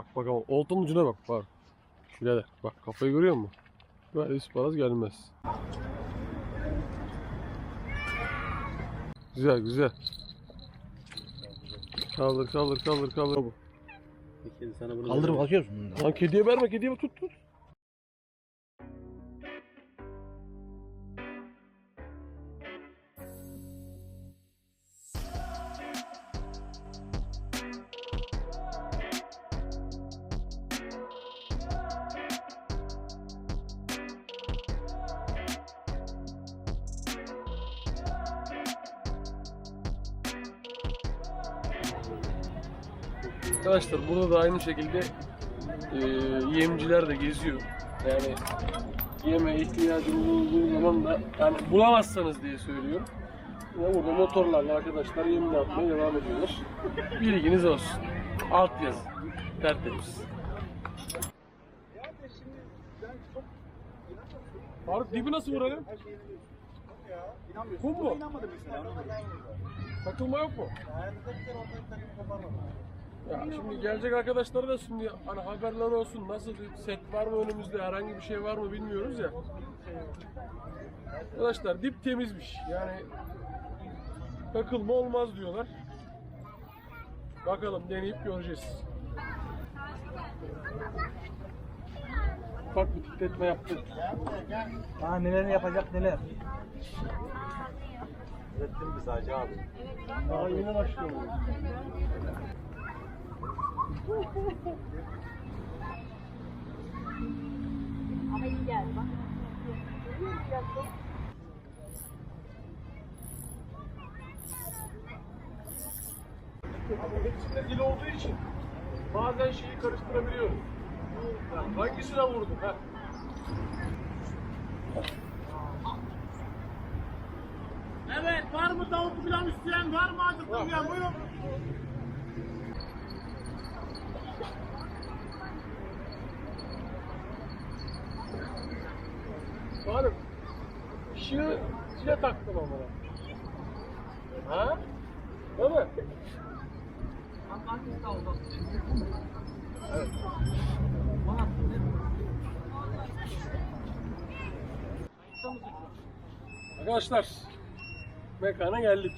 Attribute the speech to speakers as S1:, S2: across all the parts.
S1: bak bak ama oltanın ucuna bak bak. Birader bak kafayı görüyor musun? Böyle isparaz gelmez. Güzel güzel. Kaldır kaldır kaldır kaldır.
S2: Peki sana bunu
S3: Kaldırıp kalkıyor musun?
S1: Lan kediye verme kediye tut tut. Arkadaşlar burada da aynı şekilde e, yemciler de geziyor. Yani yeme ihtiyacınız olduğu zaman da yani bulamazsanız diye söylüyorum. Ve burada motorlarla arkadaşlar yem atmaya devam ediyorlar. Bilginiz olsun. Alt yazı. Tertemiz. Faruk dibi nasıl vuralım? Kum mu? Takılma yok mu? Ya şimdi gelecek arkadaşlara da şimdi hani haberler olsun nasıl bir set var mı önümüzde herhangi bir şey var mı bilmiyoruz ya. Arkadaşlar dip temizmiş yani takılma olmaz diyorlar. Bakalım deneyip göreceğiz. Ufak bir titretme yaptık.
S3: Aa neler yapacak neler.
S2: Ürettim biz Hacı abi.
S1: Daha yeni başlıyor.
S4: Ama iyi geldi bak.
S1: Hepsinde dil olduğu için bazen şeyi karıştırabiliyoruz. Yani hangisine vurdun ha?
S5: Evet var mı tavuk pilav isteyen var mı acıktım ya buyurun.
S1: Hanım, ışığı zile taktım ama. Ha? Değil mi? Arkadaşlar, mekana geldik.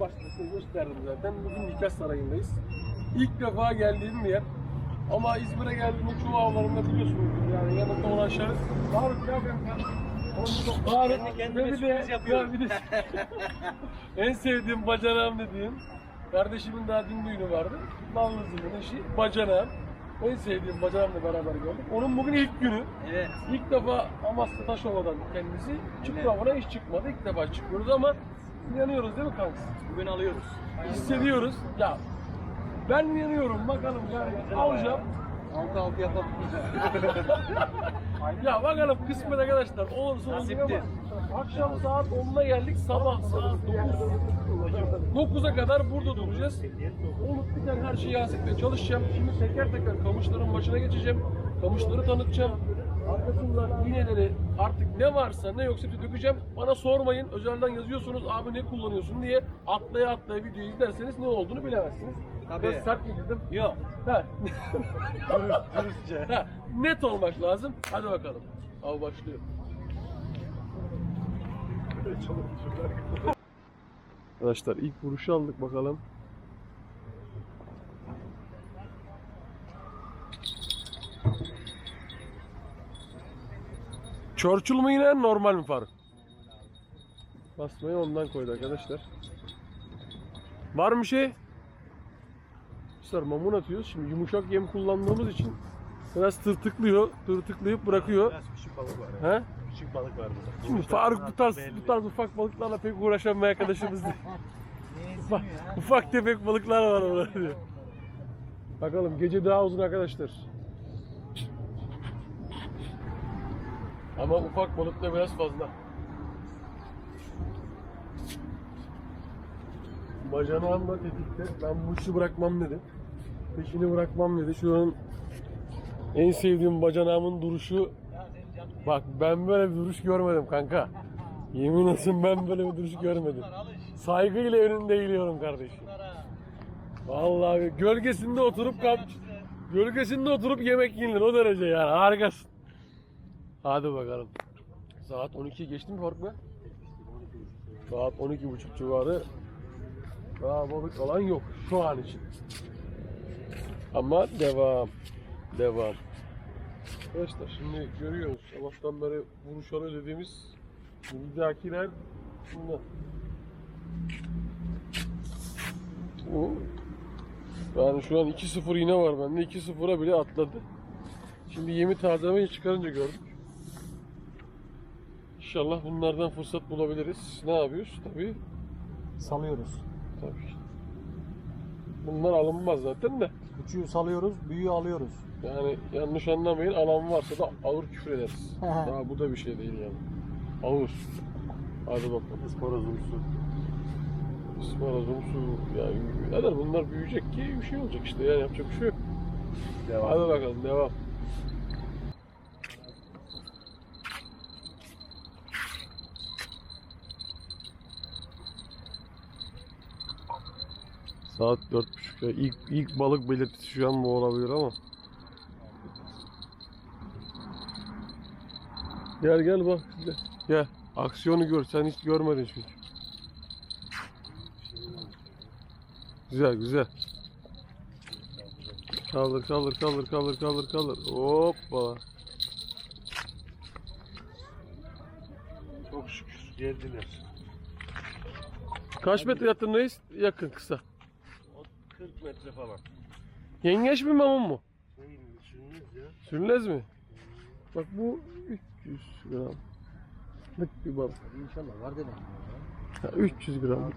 S1: Başta gösterdim zaten. Bugün Nikah Sarayı'ndayız. İlk defa geldiğim yer. Ama İzmir'e geldiğimde çoğu avlarında biliyorsunuz yani yanında olan şahıs. Faruk ya ben Faruk
S2: kendi
S1: ve bir de, ya bir de en sevdiğim bacanağım dediğim kardeşimin daha dün düğünü vardı. Nallızımın eşi bacanağım. En sevdiğim bacanağımla beraber gördüm. Onun bugün ilk günü.
S2: Evet.
S1: İlk defa Amasya Taşova'dan kendisi çıktı avına hiç çıkmadı. İlk defa çıkıyoruz ama inanıyoruz değil mi kanka?
S2: Bugün alıyoruz.
S1: Hissediyoruz. Ya ben inanıyorum bakalım yani alacağım.
S2: Altı altı yapalım.
S1: Ya bakalım kısmet arkadaşlar olursa ama akşam saat 10'da geldik sabah saat 9 9'a kadar burada duracağız. Olup biten her şeyi yansıtmaya çalışacağım. Şimdi teker teker kamışların başına geçeceğim. Kamışları tanıtacağım. Arkasından iğneleri artık ne varsa ne yoksa hepsini dökeceğim. Bana sormayın. Özelden yazıyorsunuz abi ne kullanıyorsun diye. Atlaya atlaya videoyu izlerseniz ne olduğunu bilemezsiniz.
S2: Tabii.
S1: Biraz sert mi girdim?
S2: Yok.
S1: Ha.
S2: Dürüstçe.
S1: Ha, net olmak lazım. Hadi bakalım. Av başlıyor. Arkadaşlar ilk vuruşu aldık bakalım. Churchill mu yine normal mi Faruk? Basmayı ondan koydu arkadaşlar. Var mı şey? Arkadaşlar mamun atıyoruz. Şimdi yumuşak yem kullandığımız için biraz tırtıklıyor. Tırtıklayıp bırakıyor.
S2: Biraz küçük balık var.
S1: He?
S2: Küçük balık var burada.
S1: Şimdi Faruk bu tarz, bu tarz ufak balıklarla pek uğraşan bir arkadaşımız değil. ufak, ufak tefek balıklar var orada diyor. Bakalım gece daha uzun arkadaşlar. Ama ufak balık da biraz fazla. Bacanağım da tetikte. Ben bu işi bırakmam dedi. Peşini bırakmam dedi. Şu an en sevdiğim bacanağımın duruşu Bak ben böyle bir duruş görmedim kanka. Yemin olsun ben böyle bir duruş görmedim. Saygıyla önünde eğiliyorum kardeşim. Vallahi gölgesinde oturup kap Gölgesinde oturup yemek yenilir o derece yani harikasın. Hadi bakalım. Saat 12 geçti mi Faruk be? Saat 12.30 civarı. Daha balık alan yok şu an için. Ama devam. Devam. Arkadaşlar şimdi görüyoruz sabahtan beri vuruşalı dediğimiz buradakiler bunlar. Bu yani şu an 2-0 yine var bende. 2-0'a bile atladı. Şimdi yemi tazelemeyi çıkarınca gördük. İnşallah bunlardan fırsat bulabiliriz. Ne yapıyoruz? Tabii.
S3: Salıyoruz.
S1: Tabii. Bunlar alınmaz zaten de.
S3: Küçüğü salıyoruz, büyüğü alıyoruz.
S1: Yani yanlış anlamayın alan varsa da ağır küfür ederiz. Daha bu da bir şey değil yani. Ağır. Hadi bakalım.
S2: Isparozumsu.
S1: Isparazumsu yani eder bunlar büyüyecek ki bir şey olacak işte yani yapacak bir şey yok.
S2: Devam.
S1: Hadi bakalım devam. Saat dört buçuk. ya. İlk, ilk balık belirtisi şu an bu olabilir ama. Gel gel bak. Gel. gel. Aksiyonu gör. Sen hiç görmedin çünkü. Güzel güzel. Kaldır kaldır kaldır kaldır kaldır kaldır. Hoppa.
S2: Çok şükür geldiler.
S1: Kaç metre yattın reis? Yakın kısa.
S2: 40 metre falan.
S1: Yengeç mi mamun mu?
S2: Şey, düşündünüz ya.
S1: Sürünez mi? Bak bu 300 gram. Lık bir balık.
S3: İnşallah var dedim.
S1: Ha, 300 gram.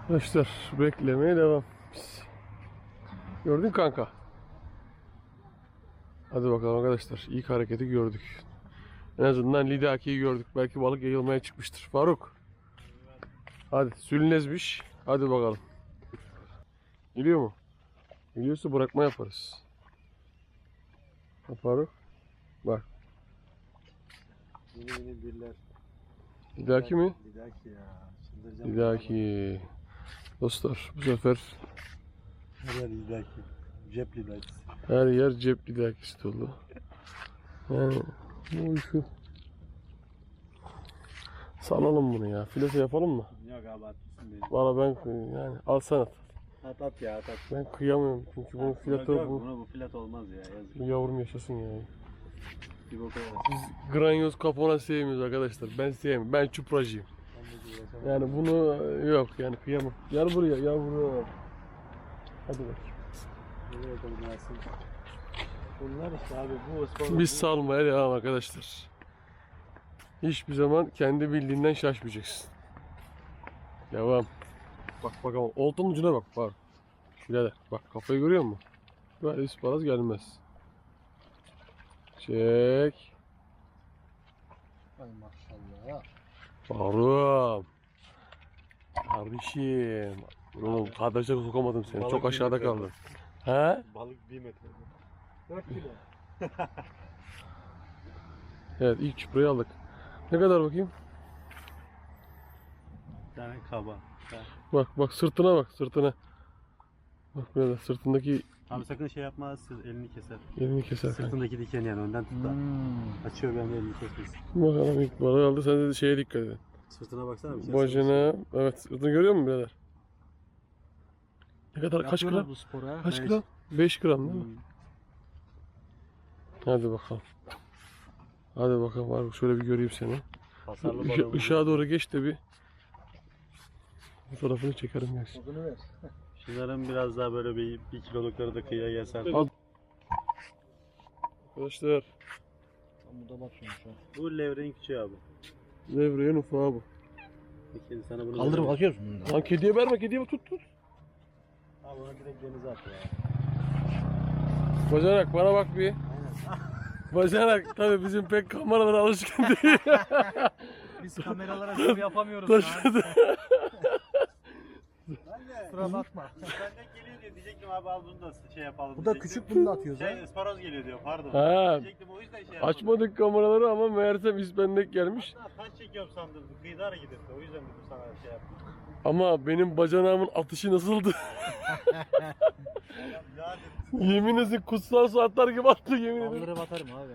S1: Arkadaşlar beklemeye devam. Gördün kanka. Hadi bakalım arkadaşlar. İlk hareketi gördük. En azından lidakiyi gördük. Belki balık yayılmaya çıkmıştır. Faruk. Hadi sülünezmiş. Hadi bakalım. Geliyor mu? Geliyorsa bırakma yaparız. Faruk. Bak.
S2: Yeni yeni birler.
S1: Lidaki mi?
S2: Lidaki ya. Çıldıracağım.
S1: Lidaki. Dostlar bu sefer
S2: Her yer lidaki. Cep lidaki.
S1: her yer cep lidakisi dolu. Yani bu şu. Salalım bunu ya. Filosu yapalım mı?
S2: Yok abi haklısın benim.
S1: Valla ben yani al sana. at.
S2: At at ya at at.
S1: Ben kıyamıyorum çünkü bunun
S2: yok,
S1: bu.
S2: Buna bu filet olmaz ya yazık.
S1: Bu yavrum yaşasın ya.
S2: Bir.
S1: Biz granyoz kapona sevmiyoruz arkadaşlar. Ben sevmiyorum. Ben çupracıyım. Yani bunu e, yok yani kıyamam. Gel buraya. Hadi bakayım.
S2: Nereye bakalım Yasin? Bunlar işte abi bu ıspanak.
S1: Biz salmaya devam arkadaşlar. Hiçbir zaman kendi bildiğinden şaşmayacaksın. Devam. Bak bak ama oltanın ucuna bak bak. Birader bak kafayı görüyor musun? Böyle isparaz gelmez. Çek.
S3: Ay maşallah.
S1: Yavrum. Kardeşim. Oğlum kadraja sokamadım seni.
S2: Balık
S1: Çok aşağıda kaldın. He?
S2: Balık 1 metre.
S3: 4 kilo.
S1: Evet ilk çuprayı aldık. Ne kadar bakayım?
S2: Bir tane kaba.
S1: Bak bak sırtına bak sırtına. Bak böyle sırtındaki
S2: Abi sakın şey yapma siz elini keser.
S1: elini keser kanka.
S2: Sırtındaki diken yani önden tut da.
S3: Hmm.
S2: Açıyor ben de elini kesmesin.
S1: Bakalım ilk balığı aldı. Sen de şeye dikkat edin.
S2: Sırtına baksana bir şey.
S1: Bacına. Evet sırtını görüyor musun birader? Ne kadar kaç gram?
S2: bu spora.
S1: Kaç
S2: Beş.
S1: gram? 5 gram değil mi?
S2: Hmm.
S1: Hadi bakalım. Hadi bakalım var şöyle bir göreyim seni. Işığa, ışığa doğru geç de bir fotoğrafını çekerim gelsin.
S2: Şunların biraz daha böyle bir, bir kilolukları da kıyıya gelsen.
S1: Al. Arkadaşlar
S3: Ben burada bakıyorum şu an.
S2: Bu levreğin küçüğü abi.
S1: levreğin ufağı bu.
S2: Peki sana bunu
S3: Kaldırıp atıyorsun bunu da.
S1: Lan kediye verme kediye bak, tut tut.
S2: Abi onu direkt denize at ya.
S1: Bacanak bana bak bir. Bacanak tabii bizim pek kameralara alışkın değil.
S3: Biz kameralara zoom yapamıyoruz
S1: Taşladı.
S3: Kusura bakma.
S2: Senden geliyor diyor diyecektim abi al bunu da şey yapalım.
S3: Bu da
S2: diyecektim.
S3: küçük bunu da atıyoruz ha.
S2: Şey ısparoz geliyor diyor pardon.
S1: Ha.
S2: Diyecektim o yüzden şey yapmadım.
S1: Açmadık kameraları ama meğersem İspendek gelmiş.
S2: Hatta taş çekiyorum sandım. Kıyıda hareket etti. O yüzden dedim sana şey yaptım.
S1: Ama benim bacanağımın atışı nasıldı? yemin ederim kutsal saatler gibi attı yemin ederim.
S3: Kaldırıp atarım abi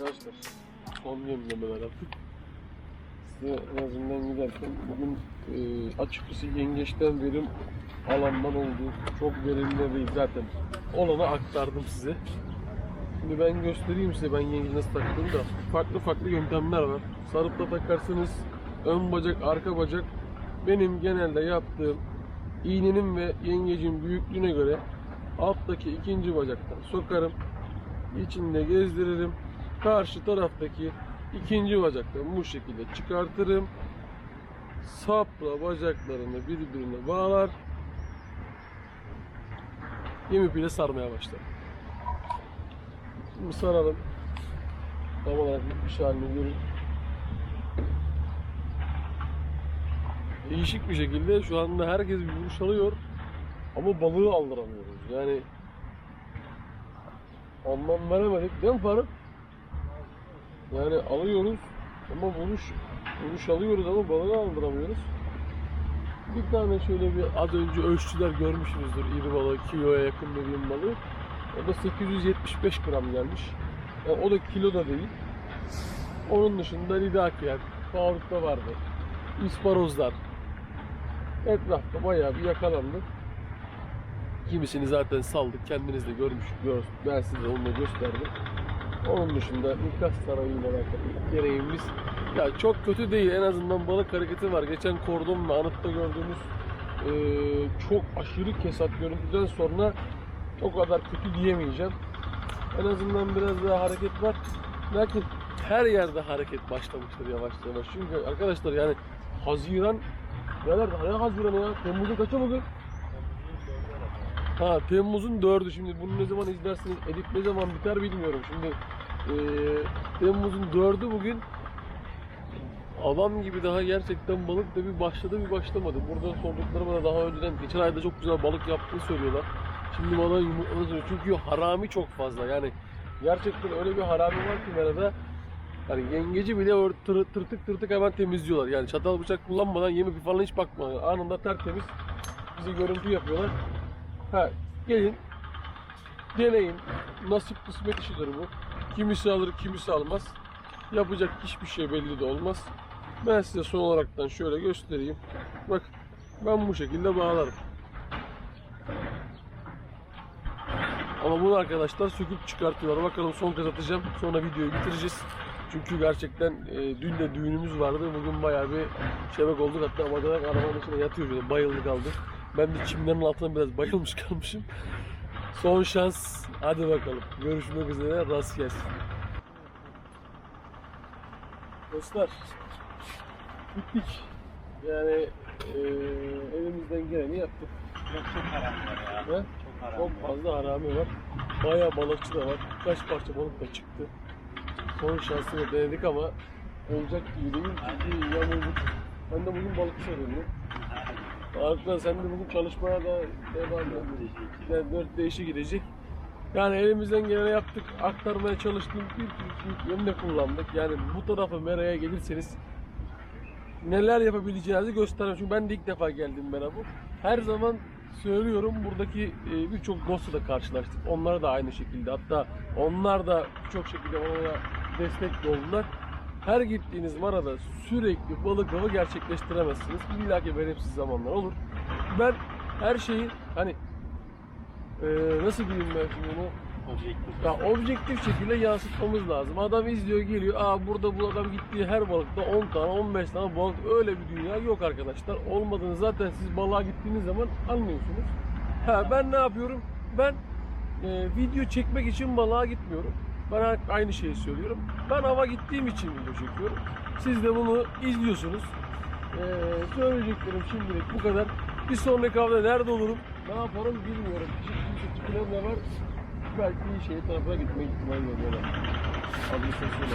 S1: Arkadaşlar son yemlemeler yaptık. Size en azından giderken bugün e, açıkçası yengeçten verim alandan oldu. Çok verimli değil zaten. Olanı aktardım size. Şimdi ben göstereyim size ben yengeci nasıl taktığımı da. Farklı farklı yöntemler var. Sarıp da takarsınız. Ön bacak, arka bacak. Benim genelde yaptığım iğnenin ve yengecin büyüklüğüne göre alttaki ikinci bacaktan sokarım. içinde gezdiririm. Karşı taraftaki ikinci bacaktan bu şekilde çıkartırım. Sapla bacaklarını birbirine bağlar. Yem ipiyle sarmaya başlarım. Şimdi saralım. Tam olarak bitmiş halini görün. Değişik bir şekilde şu anda herkes bir vuruş alıyor ama balığı aldıramıyoruz. Yani anlam veremedik değil mi Faruk? Yani alıyoruz ama vuruş vuruş alıyoruz ama balığı aldıramıyoruz. Bir tane şöyle bir az önce ölçtüler görmüşsünüzdür iri balığı kiloya yakın dediğim balığı. O da 875 gram gelmiş. Yani o da kilo da değil. Onun dışında lidakiyer, Faruk'ta vardı. İsparozlar. Etrafta bayağı bir yakalandı. Kimisini zaten saldık. Kendiniz de görmüş. Gör, ben size onu da gösterdim. Onun dışında nikah sarayıyla alakalı gereğimiz ya çok kötü değil. En azından balık hareketi var. Geçen kordon ve anıtta gördüğümüz eee, çok aşırı kesat görüntüden sonra o kadar kötü diyemeyeceğim. En azından biraz daha hareket var. Lakin her yerde hareket başlamıştır yavaş yavaş. Çünkü arkadaşlar yani Haziran Neler ne Haziran ya? Temmuz'un kaçı bugün? Ha Temmuz'un 4'ü şimdi bunu ne zaman izlersiniz edit ne zaman biter bilmiyorum şimdi eee Temmuz'un 4'ü bugün adam gibi daha gerçekten balık da bir başladı bir başlamadı. Burada sorduklarıma da daha önceden geçen ayda çok güzel balık yaptığını söylüyorlar. Şimdi bana yumurtladı. Çünkü harami çok fazla yani gerçekten öyle bir harami var ki merada Hani yengeci bile tır, tırtık tırtık hemen temizliyorlar. Yani çatal bıçak kullanmadan yemek falan hiç bakmıyor. Anında tertemiz bize görüntü yapıyorlar. Ha gelin deneyin. Nasip kısmet işidir bu. Kimisi alır kimisi almaz. Yapacak hiçbir şey belli de olmaz. Ben size son olaraktan şöyle göstereyim. Bak ben bu şekilde bağlarım. Ama bunu arkadaşlar söküp çıkartıyorlar. Bakalım son kez atacağım. Sonra videoyu bitireceğiz. Çünkü gerçekten e, dün de düğünümüz vardı. Bugün bayağı bir şebek olduk. Hatta bacak arabanın içine yatıyor bayıldı kaldı. Ben de çimlerin altına biraz bayılmış kalmışım. Son şans. Hadi bakalım. Görüşmek üzere. Rast gelsin. Dostlar. Bittik. Yani e, elimizden geleni yaptık.
S2: Çok çok haram var ya. Çok haram
S1: çok
S2: var.
S1: fazla harami var. Bayağı balıkçı da var. Kaç parça balık da çıktı. Son şansını denedik ama olacak gibi değil. Çünkü yamulduk. Ben de bugün balıkçı arıyorum. Farklı sen de bugün çalışmaya da devam. Yani dört değişi gidecek. Yani elimizden geleni yaptık. Aktarmaya çalıştığım bir sürü yönde kullandık. Yani bu tarafa Mera'ya gelirseniz neler yapabileceğinizi göstereyim. Çünkü ben de ilk defa geldim Mera bu. Her zaman söylüyorum buradaki e, birçok dostla da karşılaştık. Onlar da aynı şekilde. Hatta onlar da birçok şekilde bana destek de oldular. Her gittiğiniz marada sürekli balık avı gerçekleştiremezsiniz. İlla ki verimsiz zamanlar olur. Ben her şeyi hani e, nasıl diyeyim ben şimdi bunu
S2: Objektif.
S1: ya objektif şekilde yansıtmamız lazım. Adam izliyor geliyor. Aa burada bu adam gittiği her balıkta 10 tane 15 tane balık öyle bir dünya yok arkadaşlar. Olmadığını zaten siz balığa gittiğiniz zaman anlıyorsunuz. Ha ben ne yapıyorum? Ben e, video çekmek için balığa gitmiyorum. Ben aynı şeyi söylüyorum. Ben hava gittiğim için video çekiyorum. Siz de bunu izliyorsunuz. Ee, söyleyeceklerim şimdilik bu kadar. Bir sonraki hafta nerede olurum, ne yaparım bilmiyorum. Şimdi plan ne var? Belki şehir tarafına gitme ihtimali var böyle. Administrasyona.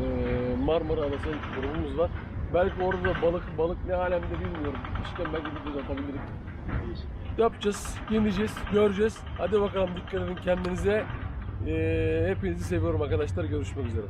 S1: Ee, Marmara Adası grubumuz var. Belki orada da balık balık ne alemde bilmiyorum. İşte belki video da atabilirim. Yapacağız, yeneceğiz, göreceğiz. Hadi bakalım dikkat edin kendinize. Ee, hepinizi seviyorum arkadaşlar. Görüşmek üzere.